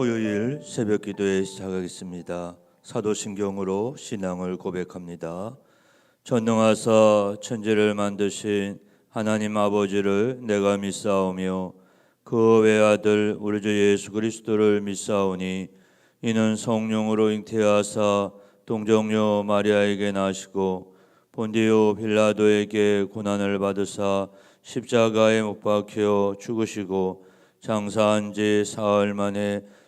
토요일 새벽 기도에 시작하겠습니다. 사도신경으로 신앙을 고백합니다. 전능하사 천지를 만드신 하나님 아버지를 내가 믿사오며 그 외아들 우리 주 예수 그리스도를 믿사오니 이는 성령으로 잉태하사 동정녀 마리아에게 나시고 본디오 빌라도에게 고난을 받으사 십자가에 못 박혀 죽으시고 장사한 지 사흘 만에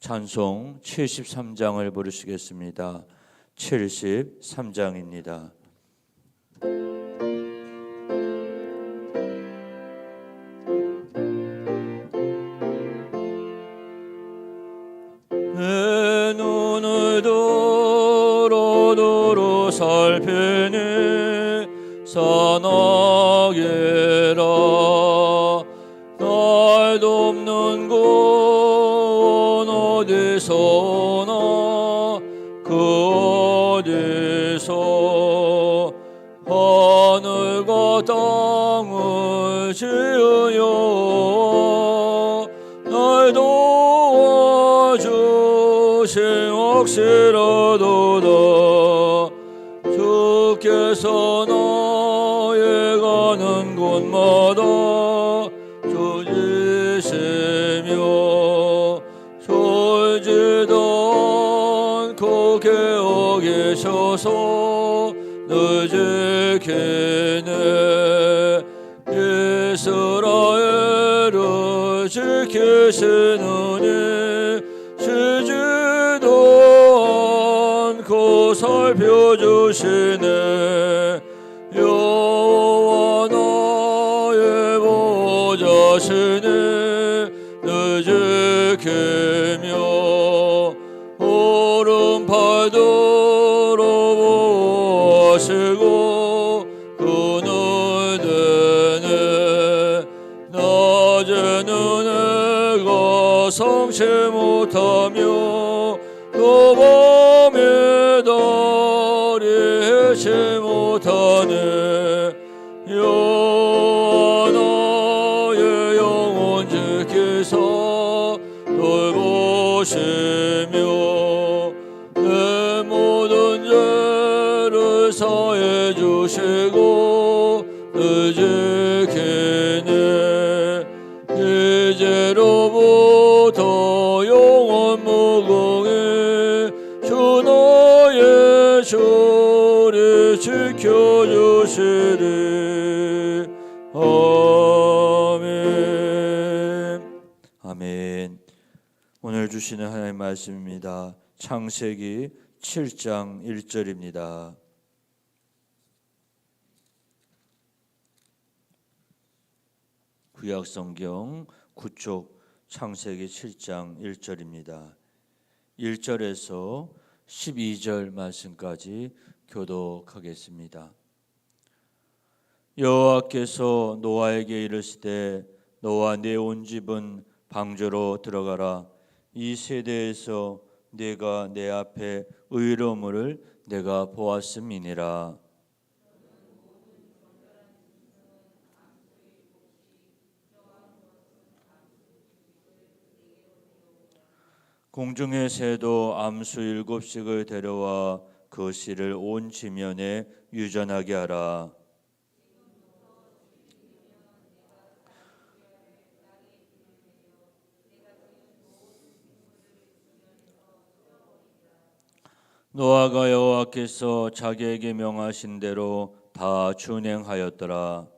찬송 73장을 부르시겠습니다. 73장입니다. 하늘과 땅을 지으여 날 도와주신 확실하도다 지키시느니 쉬지도 않고 살펴주시네. 여호와 나의 보좌시니 늘 지키며 오른팔도 로 보시고 내 주를 지켜주시리. 아멘. 아멘. 오늘 주시는 하나님 말씀입니다. 창세기 7장 1절입니다. 구약 성경 9쪽 창세기 7장 1절입니다. 1절에서 12절 말씀까지 교독하겠습니다. 여호와께서 노아에게 이르시되 너와 내 온 집은 방주로 들어가라 이 세대에서 내가 내 앞에 의로움을 내가 보았음이니라 공중의 새도 암수 일곱씩을 데려와 그 씨를 온 지면에 유전하게 하라. 노아가 여호와께서 자기에게 명하신 대로 다 준행하였더라.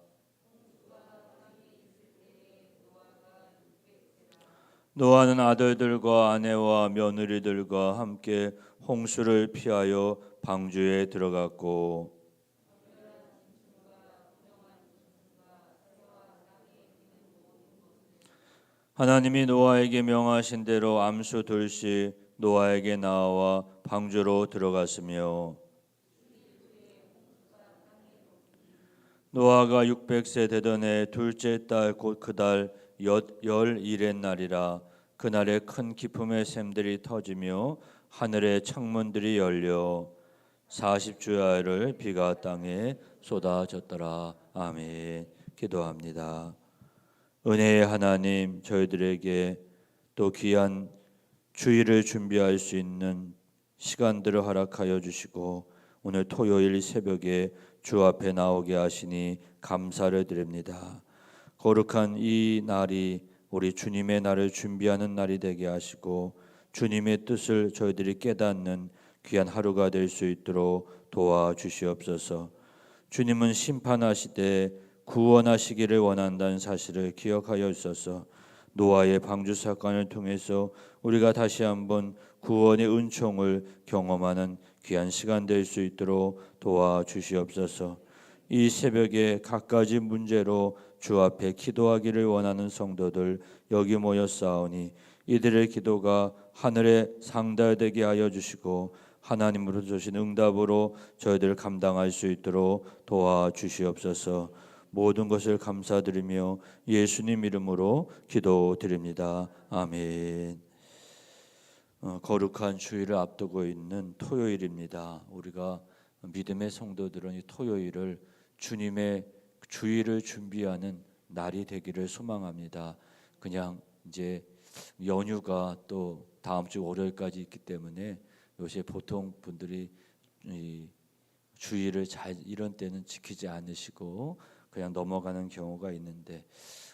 노아는 아들들과 아내와 며느리들과 함께 홍수를 피하여 방주에 들어갔고 하나님이 노아에게 명하신 대로 암수 둘씩 노아에게 나와 방주로 들어갔으며 노아가 600세 되던 해 둘째 달곧 그 달 열일의 날이라 그날에 큰 기품의 샘들이 터지며 하늘의 창문들이 열려 40주야를 비가 땅에 쏟아졌더라. 아멘. 기도합니다. 은혜의 하나님 저희들에게 또 귀한 주일을 준비할 수 있는 시간들을 허락하여 주시고 오늘 토요일 새벽에 주 앞에 나오게 하시니 감사를 드립니다. 거룩한 이 날이 우리 주님의 날을 준비하는 날이 되게 하시고 주님의 뜻을 저희들이 깨닫는 귀한 하루가 될 수 있도록 도와 주시옵소서. 주님은 심판하시되 구원하시기를 원한다는 사실을 기억하여 있어서 노아의 방주 사건을 통해서 우리가 다시 한번 구원의 은총을 경험하는 귀한 시간 될 수 있도록 도와 주시옵소서. 이 새벽에 갖가지 문제로 주 앞에 기도하기를 원하는 성도들 여기 모였사오니 이들의 기도가 하늘에 상달되게 하여 주시고 하나님으로 주신 응답으로 저희들 감당할 수 있도록 도와 주시옵소서. 모든 것을 감사드리며 예수님 이름으로 기도드립니다. 아멘. 어, 거룩한 주일을 앞두고 있는 토요일입니다. 우리가 믿음의 성도들은 이 토요일을 주님의 주일을 준비하는 날이 되기를 소망합니다. 그냥 이제 연휴가 또 다음 주 월요일까지 있기 때문에 요새 보통 분들이 이 주일을 잘 이런 때는 지키지 않으시고 그냥 넘어가는 경우가 있는데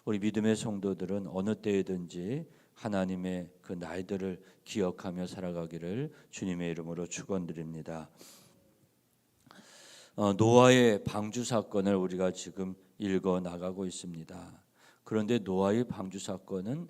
우리 믿음의 성도들은 어느 때이든지 하나님의 그 날들을 기억하며 살아가기를 주님의 이름으로 축원드립니다. 어, 노아의 방주 사건을 우리가 지금 읽어 나가고 있습니다. 그런데 노아의 방주 사건은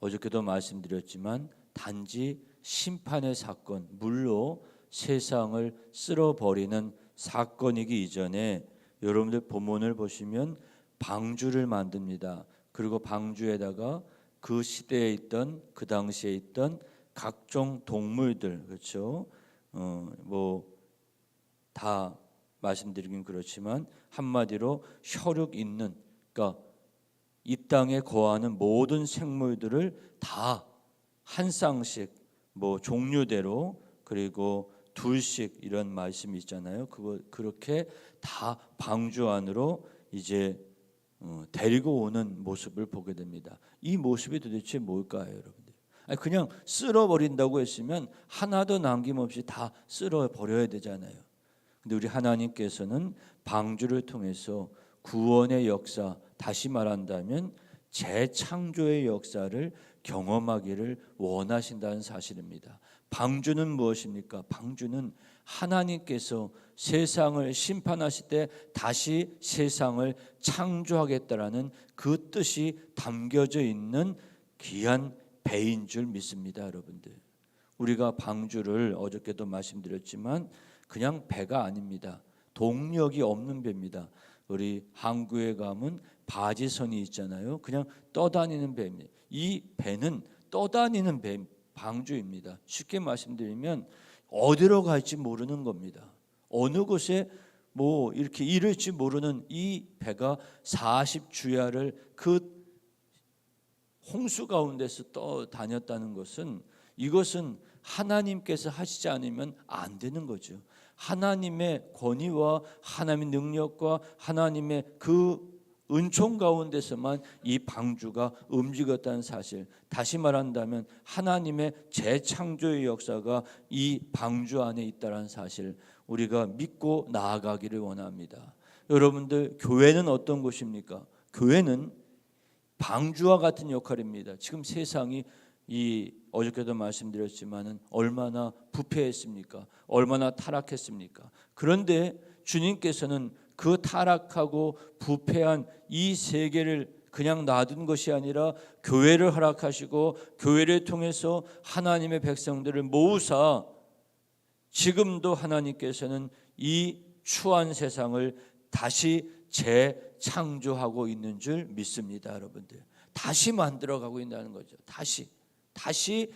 어저께도 말씀드렸지만 단지 심판의 사건, 물로 세상을 쓸어버리는 사건이기 이전에 여러분들 본문을 보시면 방주를 만듭니다. 그리고 방주에다가 그 시대에 있던 그 당시에 있던 각종 동물들 그렇죠. 어 뭐다 말씀드리긴 그렇지만 한마디로 혈육 있는 그러니까 이 땅에 거하는 모든 생물들을 다 한 쌍씩 뭐 종류대로 그리고 둘씩 이런 말씀이 있잖아요. 그거 그렇게 다 방주 안으로 이제 어, 데리고 오는 모습을 보게 됩니다. 이 모습이 도대체 뭘까요, 여러분들? 그냥 쓸어 버린다고 했으면 하나도 남김없이 다 쓸어 버려야 되잖아요. 근데 우리 하나님께서는 방주를 통해서 구원의 역사, 다시 말한다면 재창조의 역사를 경험하기를 원하신다는 사실입니다. 방주는 무엇입니까? 방주는 하나님께서 세상을 심판하실 때 다시 세상을 창조하겠다라는 그 뜻이 담겨져 있는 귀한 배인 줄 믿습니다, 여러분들. 우리가 방주를 어저께도 말씀드렸지만 그냥 배가 아닙니다. 동력이 없는 배입니다. 우리 항구에 가면 바지선이 있잖아요. 그냥 떠다니는 배입니다. 이 배는 떠다니는 배 방주입니다. 쉽게 말씀드리면 어디로 갈지 모르는 겁니다. 어느 곳에 뭐 이렇게 이를지 모르는 이 배가 40주야를 그 홍수 가운데서 떠 다녔다는 것은 이것은 하나님께서 하시지 않으면 안 되는 거죠. 하나님의 권위와 하나님의 능력과 하나님의 그 은총 가운데서만 이 방주가 움직였다는 사실. 다시 말한다면 하나님의 재창조의 역사가 이 방주 안에 있다는 사실. 우리가 믿고 나아가기를 원합니다. 여러분들 교회는 어떤 곳입니까? 교회는 방주와 같은 역할입니다. 지금 세상이 이 어저께도 말씀드렸지만은 얼마나 부패했습니까? 얼마나 타락했습니까? 그런데 주님께서는 그 타락하고 부패한 이 세계를 그냥 놔둔 것이 아니라 교회를 허락하시고 교회를 통해서 하나님의 백성들을 모으사 지금도 하나님께서는 이 추한 세상을 다시 재창조하고 있는 줄 믿습니다, 여러분들. 다시 만들어가고 있다는 거죠. 다시 다시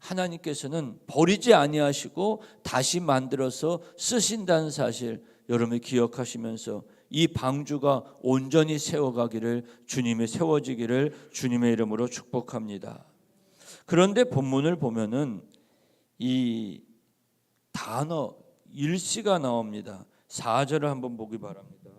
하나님께서는 버리지 아니하시고 다시 만들어서 쓰신다는 사실 여러분이 기억하시면서 이 방주가 온전히 세워가기를 주님의 세워지기를 주님의 이름으로 축복합니다. 그런데 본문을 보면은 이 단어 일시가 나옵니다. 4절을 한번 보기 바랍니다.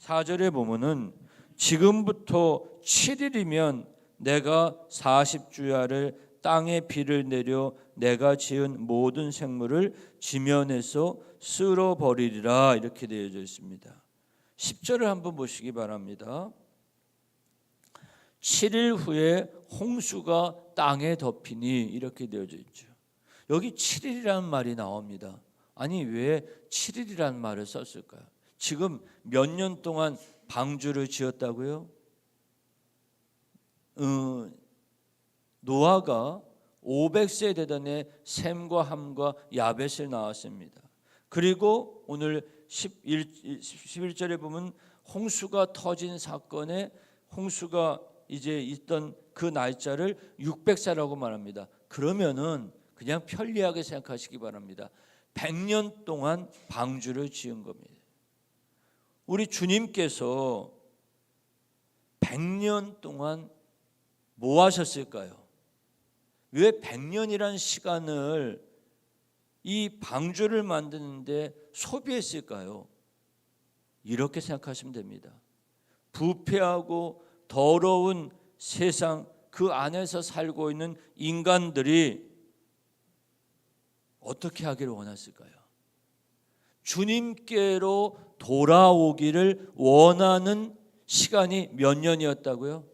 4절에 보면은 지금부터 7일이면 내가 40주야를 땅에 비를 내려 내가 지은 모든 생물을 지면에서 쓸어 버리리라 이렇게 되어져 있습니다. 10절을 한번 보시기 바랍니다. 7일 후에 홍수가 땅에 덮이니 이렇게 되어져 있죠. 여기 7일이라는 말이 나옵니다. 아니 왜 7일이라는 말을 썼을까요? 지금 몇 년 동안 방주를 지었다고요? 어, 노아가 500세 되던 해 셈과 함과 야벳을 낳았습니다. 그리고 오늘 11, 11절에 보면 홍수가 터진 사건에 홍수가 이제 있던 그 날짜를 600세라고 말합니다. 그러면은 그냥 편리하게 생각하시기 바랍니다. 100년 동안 방주를 지은 겁니다. 우리 주님께서 100년 동안 뭐 하셨을까요? 왜 100년이란 시간을 이 방주를 만드는데 소비했을까요? 이렇게 생각하시면 됩니다. 부패하고 더러운 세상 그 안에서 살고 있는 인간들이 어떻게 하기를 원했을까요? 주님께로 돌아오기를 원하는 시간이 몇 년이었다고요?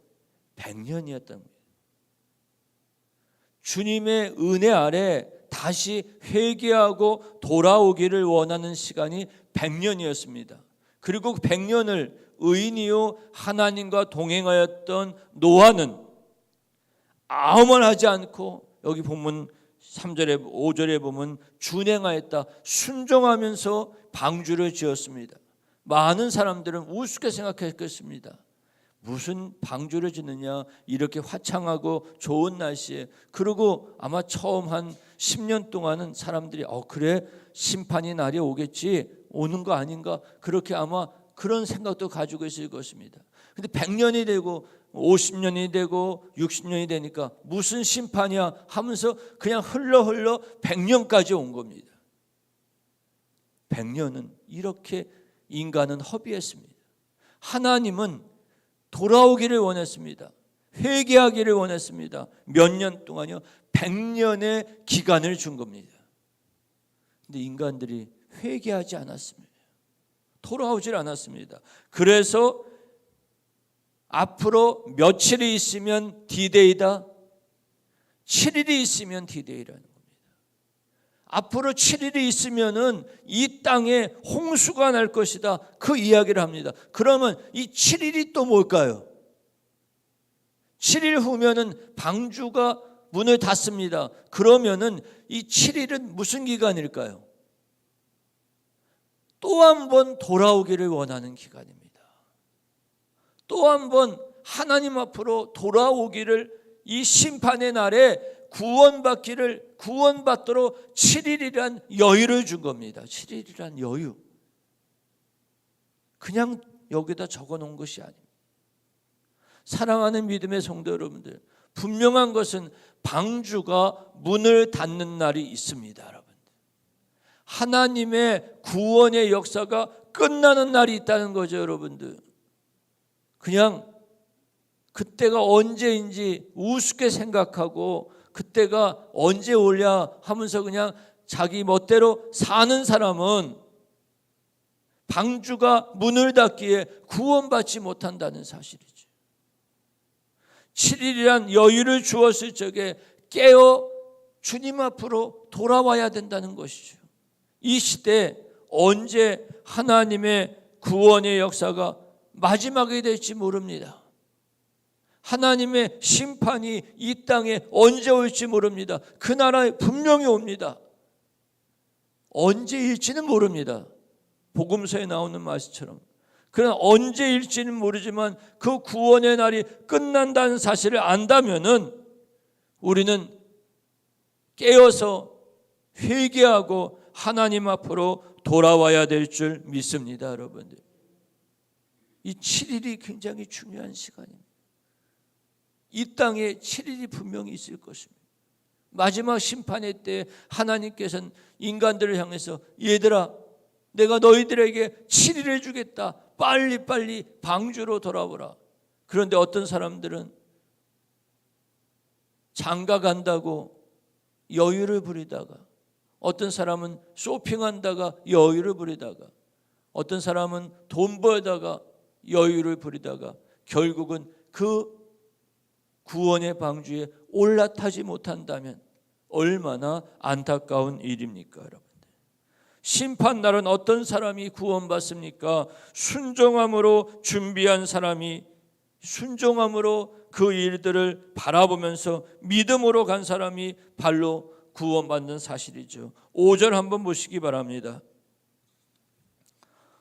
100년이었던 겁니다. 주님의 은혜 아래 다시 회개하고 돌아오기를 원하는 시간이 100년이었습니다. 그리고 100년을 의인이요 하나님과 동행하였던 노아는 아무 말 하지 않고 여기 보면 3절에 5절에 보면 준행하였다. 순종하면서 방주를 지었습니다. 많은 사람들은 우습게 생각했겠습니다. 무슨 방주를 짓느냐 이렇게 화창하고 좋은 날씨에 그리고 아마 처음 한 10년 동안은 사람들이 어 그래 심판이 날이 오겠지 오는 거 아닌가 그렇게 아마 그런 생각도 가지고 있을 것입니다. 근데 100년이 되고 50년이 되고 60년이 되니까 무슨 심판이야 하면서 그냥 흘러 흘러 100년까지 온 겁니다. 100년은 이렇게 인간은 허비했습니다. 하나님은 돌아오기를 원했습니다. 회개하기를 원했습니다. 몇 년 동안요? 100년의 기간을 준 겁니다. 근데 인간들이 회개하지 않았습니다. 돌아오질 않았습니다. 그래서 앞으로 며칠이 있으면 디데이다. 7일이 있으면 디데이라는 겁니다. 앞으로 7일이 있으면은 이 땅에 홍수가 날 것이다. 그 이야기를 합니다. 그러면 이 7일이 또 뭘까요? 7일 후면은 방주가 문을 닫습니다. 그러면은 이 7일은 무슨 기간일까요? 또 한 번 돌아오기를 원하는 기간입니다. 또 한 번 하나님 앞으로 돌아오기를 이 심판의 날에 구원받기를 구원받도록 7일이란 여유를 준 겁니다. 7일이란 여유. 그냥 여기다 적어 놓은 것이 아닙니다. 사랑하는 믿음의 성도 여러분들, 분명한 것은 방주가 문을 닫는 날이 있습니다. 하나님의 구원의 역사가 끝나는 날이 있다는 거죠, 여러분들. 그냥 그때가 언제인지 우습게 생각하고 그때가 언제 올냐 하면서 그냥 자기 멋대로 사는 사람은 방주가 문을 닫기에 구원받지 못한다는 사실이죠. 7일이란 여유를 주었을 적에 깨어 주님 앞으로 돌아와야 된다는 것이죠. 이 시대 언제 하나님의 구원의 역사가 마지막이 될지 모릅니다. 하나님의 심판이 이 땅에 언제 올지 모릅니다. 그 나라에 분명히 옵니다. 언제일지는 모릅니다. 복음서에 나오는 말씀처럼 그러나 언제일지는 모르지만 그 구원의 날이 끝난다는 사실을 안다면은 우리는 깨어서 회개하고 하나님 앞으로 돌아와야 될 줄 믿습니다, 여러분들. 이 7일이 굉장히 중요한 시간입니다. 이 땅에 7일이 분명히 있을 것입니다. 마지막 심판의 때 하나님께서는 인간들을 향해서 얘들아 내가 너희들에게 7일을 주겠다. 빨리빨리 방주로 돌아오라. 그런데 어떤 사람들은 장가 간다고 여유를 부리다가 어떤 사람은 쇼핑한다가 여유를 부리다가 어떤 사람은 돈 벌다가 여유를 부리다가 결국은 그 구원의 방주에 올라타지 못한다면 얼마나 안타까운 일입니까, 여러분들? 심판 날은 어떤 사람이 구원받습니까? 순종함으로 준비한 사람이 순종함으로 그 일들을 바라보면서 믿음으로 간 사람이 발로 구원받는 사실이죠. 5절 한번 보시기 바랍니다.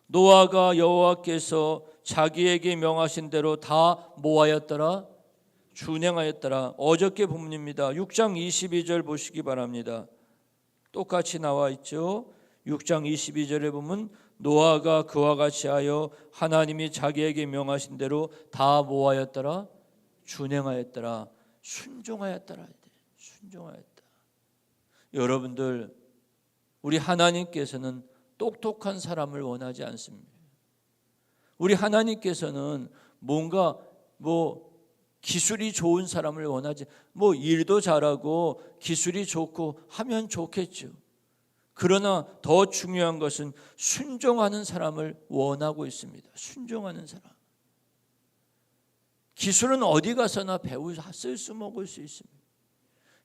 노아가 여호와께서 자기에게 명하신 대로 다 모하였더라? 준행하였더라? 어저께 본문입니다. 6장 22절 보시기 바랍니다. 똑같이 나와 있죠. 6장 22절에 보면 노아가 그와 같이 하여 하나님이 자기에게 명하신 대로 다 모하였더라? 준행하였더라? 순종하였더라. 순종하였다 여러분들 우리 하나님께서는 똑똑한 사람을 원하지 않습니다. 우리 하나님께서는 뭔가 뭐 기술이 좋은 사람을 원하지 뭐 일도 잘하고 기술이 좋고 하면 좋겠죠. 그러나 더 중요한 것은 순종하는 사람을 원하고 있습니다. 순종하는 사람. 기술은 어디 가서나 배우 쓸 수 먹을 수 있습니다.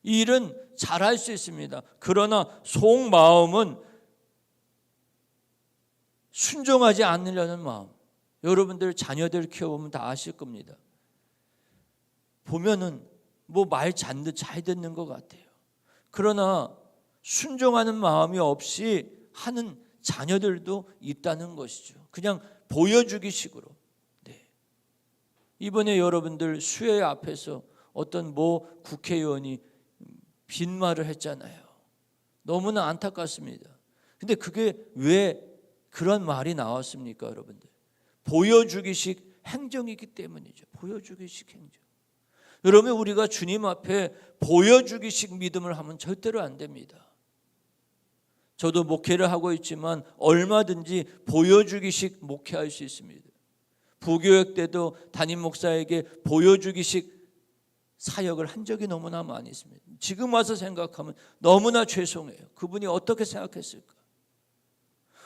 일은 잘할 수 있습니다. 그러나 속마음은 순종하지 않으려는 마음. 여러분들 자녀들 키워보면 다 아실 겁니다. 보면은 뭐 말 잔듯 잘 듣는 것 같아요. 그러나 순종하는 마음이 없이 하는 자녀들도 있다는 것이죠. 그냥 보여주기 식으로. 네. 이번에 여러분들 수혜 앞에서 어떤 뭐 국회의원이 빈말을 했잖아요. 너무나 안타깝습니다. 근데 그게 왜 그런 말이 나왔습니까, 여러분들? 보여주기식 행정이기 때문이죠. 보여주기식 행정. 여러분 우리가 주님 앞에 보여주기식 믿음을 하면 절대로 안 됩니다. 저도 목회를 하고 있지만 얼마든지 보여주기식 목회할 수 있습니다. 부교육 때도 담임 목사에게 보여주기식 사역을 한 적이 너무나 많이 있습니다. 지금 와서 생각하면 너무나 죄송해요. 그분이 어떻게 생각했을까?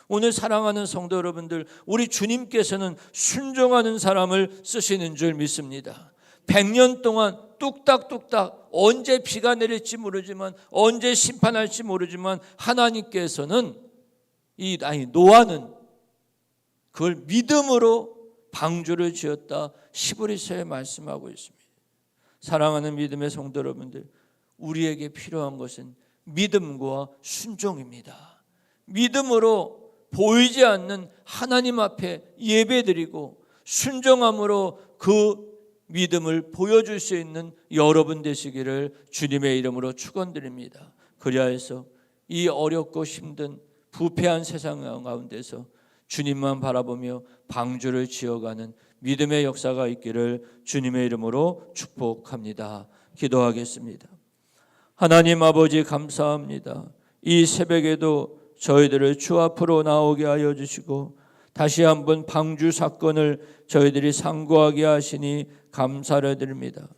오늘 사랑하는 성도 여러분들, 우리 주님께서는 순종하는 사람을 쓰시는 줄 믿습니다. 100년 동안 뚝딱뚝딱 언제 비가 내릴지 모르지만 언제 심판할지 모르지만 하나님께서는 이 아니 노아는 그걸 믿음으로 방주를 지었다 시브리서에 말씀하고 있습니다. 사랑하는 믿음의 성도 여러분들, 우리에게 필요한 것은 믿음과 순종입니다. 믿음으로 보이지 않는 하나님 앞에 예배드리고 순종함으로 그 믿음을 보여줄 수 있는 여러분 되시기를 주님의 이름으로 축원드립니다. 그리하여서 이 어렵고 힘든 부패한 세상 가운데서 주님만 바라보며 방주를 지어가는 믿음의 역사가 있기를 주님의 이름으로 축복합니다. 기도하겠습니다. 하나님 아버지 감사합니다. 이 새벽에도 저희들을 주 앞으로 나오게 하여 주시고 다시 한번 방주 사건을 저희들이 상고하게 하시니 감사를 드립니다.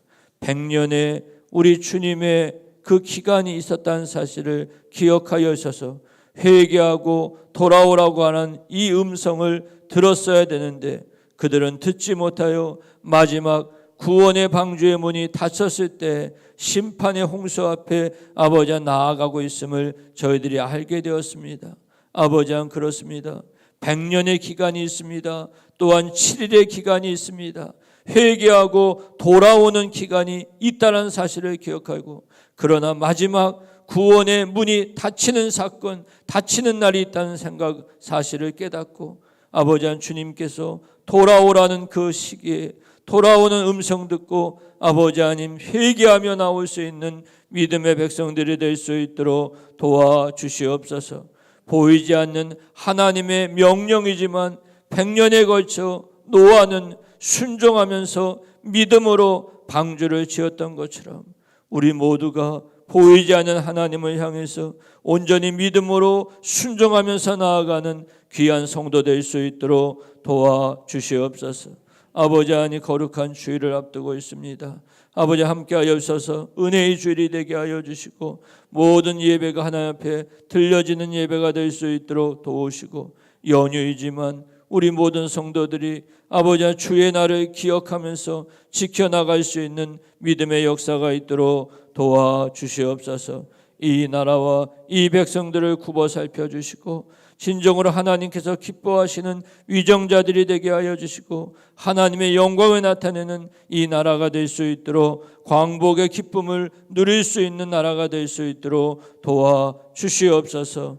백년에 우리 주님의 그 기간이 있었다는 사실을 기억하여 주셔서 회개하고 돌아오라고 하는 이 음성을 들었어야 되는데 그들은 듣지 못하여 마지막 구원의 방주의 문이 닫혔을 때 심판의 홍수 앞에 아버지 나아가고 있음을 저희들이 알게 되었습니다. 아버지는 그렇습니다. 100년의 기간이 있습니다. 또한 7일의 기간이 있습니다. 회개하고 돌아오는 기간이 있다는 사실을 기억하고 그러나 마지막 구원의 문이 닫히는 사건, 닫히는 날이 있다는 생각 사실을 깨닫고 아버지 한 주님께서 돌아오라는 그 시기에 돌아오는 음성 듣고 아버지 하나님 회개하며 나올 수 있는 믿음의 백성들이 될 수 있도록 도와 주시옵소서. 보이지 않는 하나님의 명령이지만 백년에 걸쳐 노아는 순종하면서 믿음으로 방주를 지었던 것처럼 우리 모두가 보이지 않는 하나님을 향해서 온전히 믿음으로 순종하면서 나아가는 귀한 성도 될 수 있도록 도와 주시옵소서. 아버지 하나님 거룩한 주일을 앞두고 있습니다. 아버지 함께하여 주셔서 은혜의 주일이 되게 하여 주시고 모든 예배가 하나님 앞에 들려지는 예배가 될 수 있도록 도우시고 연휴이지만 우리 모든 성도들이 아버지 주의 날을 기억하면서 지켜나갈 수 있는 믿음의 역사가 있도록 도와 주시옵소서. 이 나라와 이 백성들을 굽어 살펴 주시고 진정으로 하나님께서 기뻐하시는 위정자들이 되게 하여 주시고 하나님의 영광을 나타내는 이 나라가 될 수 있도록 광복의 기쁨을 누릴 수 있는 나라가 될 수 있도록 도와 주시옵소서.